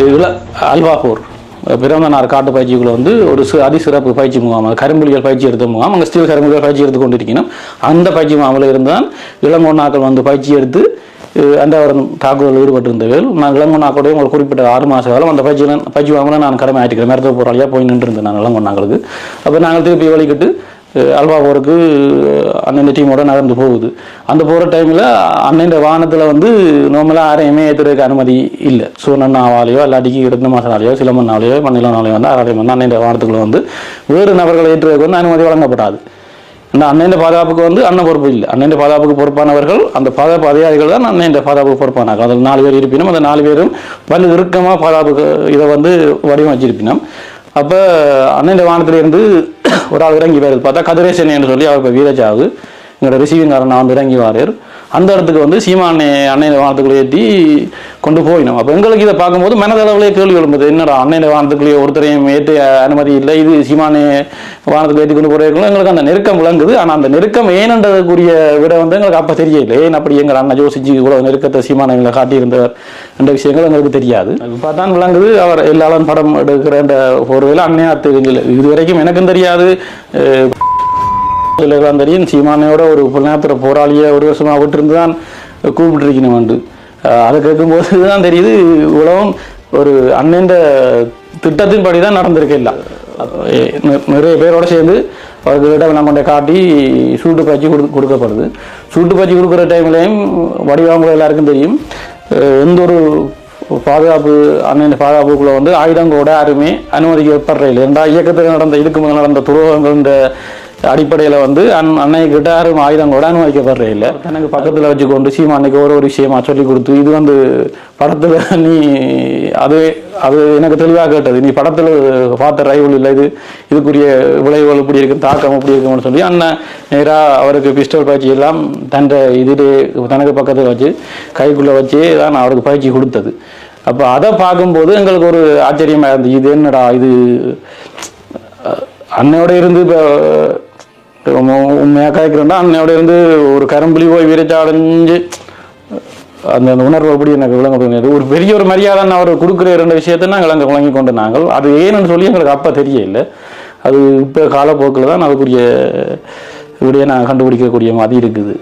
இதில் அல்வாப்பூர் பிறந்தனார் காட்டு பயிற்சிக்குள்ள வந்து ஒரு சி அதிசிறப்பு பயிற்சி முகாம் கரும்புலிகள் பயிற்சி எடுத்த முகாம். அங்கே ஸ்டீல் கரும்புலிகள் பயிற்சி எடுத்து கொண்டிருக்கணும். அந்த பயிற்சி முகாமில் இருந்தால் இளங்கொண்ணாக்கள் வந்து பயிற்சி எடுத்து அஹ், தாக்குதலில் ஈடுபட்டிருந்தவர்கள் நான் இளங்கொண்ணாக்களுடைய உங்களுக்கு குறிப்பிட்ட ஆறு மாத காலம் அந்த பயிற்சியில் பயிற்சி முகாமில் நான் கடமை ஆயிட்டுக்கிறேன் மருத்துவ போராளியாக போய் நின்று இருந்தேன் நான் இளங்கொன்னாக்களுக்கு அப்போ நாங்கள் திருப்பி வழிகிட்டு அல்வா போருக்கு அண்ணன் டீமோட நகர்ந்து போகுது. அந்த போகிற டைமில் அண்ணன் வாகனத்தில் வந்து நார்மலாக யாரையுமே ஏற்றுறதுக்கு அனுமதி இல்லை. சூனண்ணாவாலேயோ இல்லாட்டிக்கு இருந்த மாசனாலேயோ சிலமண்ணாலேயோ மண்ணிலனாலேயோ வந்து ஆறாலையும் வந்து அண்ணன் வாகனத்துக்குள்ள வந்து வேறு நபர்களை ஏற்றுறதுக்கு வந்து அனுமதி வழங்கப்படாது. இந்த அண்ணன் பாதுகாப்புக்கு வந்து அண்ணன் பொறுப்பு இல்லை. அண்ணன் பாதுகாப்புக்கு பொறுப்பானவர்கள் அந்த பாதுகாப்பு அதிகாரிகள் தான் அண்ணன் பாதுகாப்புக்கு பொறுப்பானாங்க. அதில் நாலு பேர் இருப்பினும் அந்த நாலு பேரும் வலு இறுக்கமாக பாதுகாப்புக்கு இதை வந்து வடிவமைச்சிருப்பினோம் அப்போ அண்ணன் வானத்திலிருந்து ஒரு ஆள் இறங்கி வருது பார்த்தா கதிரேசன் என்று சொல்லி அவர் இப்போ வீரஜாவு. எங்களோட ரிசீவிங் காரன் வந்து இறங்கி வாரார் அந்த இடத்துக்கு வந்து சீமானே அண்ணன் வானத்துக்குள்ளே ஏற்றி கொண்டு போயினோம். அப்போ எங்களுக்கு இதை பார்க்கும்போது மனதளவுலேயே கேள்வி எழும்புது. என்னடா அன்னை வாகனத்துக்குள்ளேயே ஒருத்தரையும் ஏற்று அனுமதி இல்லை. இது சீமானே வானத்துக்கு ஏற்றி கொண்டு போகிறவங்களும் எங்களுக்கு அந்த நெருக்கம் விளங்குது. ஆனால் அந்த நெருக்கம் ஏனன்றதுக்குரிய விட வந்து எங்களுக்கு அப்போ தெரியல. ஏன் அப்படி எங்கள் அண்ணன் யோசிச்சு இவ்வளோ நெருக்கத்தை சீமானங்களை காட்டியிருந்தவர் என்ற விஷயங்கள் எங்களுக்கு தெரியாது. இப்போ தான் விளங்குது. அவர் எல்லாரும் படம் எடுக்கிற ஒரு வேலை அன்னையாக தெரியல இது வரைக்கும் எனக்கும் தெரியாது. அஹ் தெரியும் சீமானையோட ஒரு புலனாத்திர போராளியை ஒரு வருஷமாக விட்டுருந்து தான் கூப்பிட்டுருக்கணும் வந்து அதை கேட்கும்போது தான் தெரியுது உலகம் ஒரு அண்ணன் திட்டத்தின்படி தான் நடந்திருக்கு இல்லை நிறைய பேரோட சேர்ந்து அவர்களிடம் நம்ம கொண்ட காட்டி சூட்டு பயிற்சி கொடு கொடுக்கப்படுது. சூட்டு பயிற்சி கொடுக்குற டைம்லையும் வடிவாங்க எல்லாருக்கும் தெரியும். எந்த ஒரு பாதுகாப்பு அண்ணன் பாதுகாப்புக்குள்ளே வந்து ஆயுதங்களோட யாருமே அனுமதிக்கப்படுற இல்லை ரெண்டா இயக்கத்தில் நடந்த இதுக்கு முதல் நடந்த துரோகங்கள் இந்த அடிப்படையில் வந்து அன் அன்னை கிட்ட யாரும் ஆயுதங்களோட அனுமதிக்கப்படுற இல்லை. எனக்கு பக்கத்தில் வச்சுக்கொண்டு சீமா அன்னைக்கு ஒரு ஒரு விஷயமா சொல்லி கொடுத்து இது வந்து படத்தில் நீ அது அது எனக்கு தெளிவாக கேட்டது. நீ படத்தில் பார்த்த ரைவல் இல்லை இது இதுக்குரிய விளைவுகள் இப்படி இருக்கு தாக்கம் இப்படி இருக்கும்னு சொல்லி அண்ணன் நேராக அவருக்கு பிஸ்டல் பயிற்சி எல்லாம் தன் இதிலே தனக்கு பக்கத்தில் வச்சு கைக்குள்ளே வச்சு தான் அவருக்கு பயிற்சி கொடுத்தது. அப்போ அதை பார்க்கும்போது எங்களுக்கு ஒரு ஆச்சரியமாக இருந்துச்சு இது என்னடா இது அன்னையோட இருந்து இப்போ உண்மையாக கேட்குறேன்னா அன்னையோட இருந்து ஒரு கரும்புலி போய் விரைச்சு அடைஞ்சு அந்த அந்த உணர்வு அப்படி எனக்கு விளங்க போகிறது ஒரு பெரிய ஒரு மரியாதை அவர் கொடுக்குற ரெண்டு விஷயத்தை நாங்கள் அங்கே விளங்கி கொண்டு நாங்கள். அது ஏன்னு சொல்லி எங்களுக்கு அப்போ தெரியல. அது இப்போ காலப்போக்கில் தான் அதுக்குரிய விடையை நான் கண்டுபிடிக்கக்கூடிய மாதிரி இருக்குது.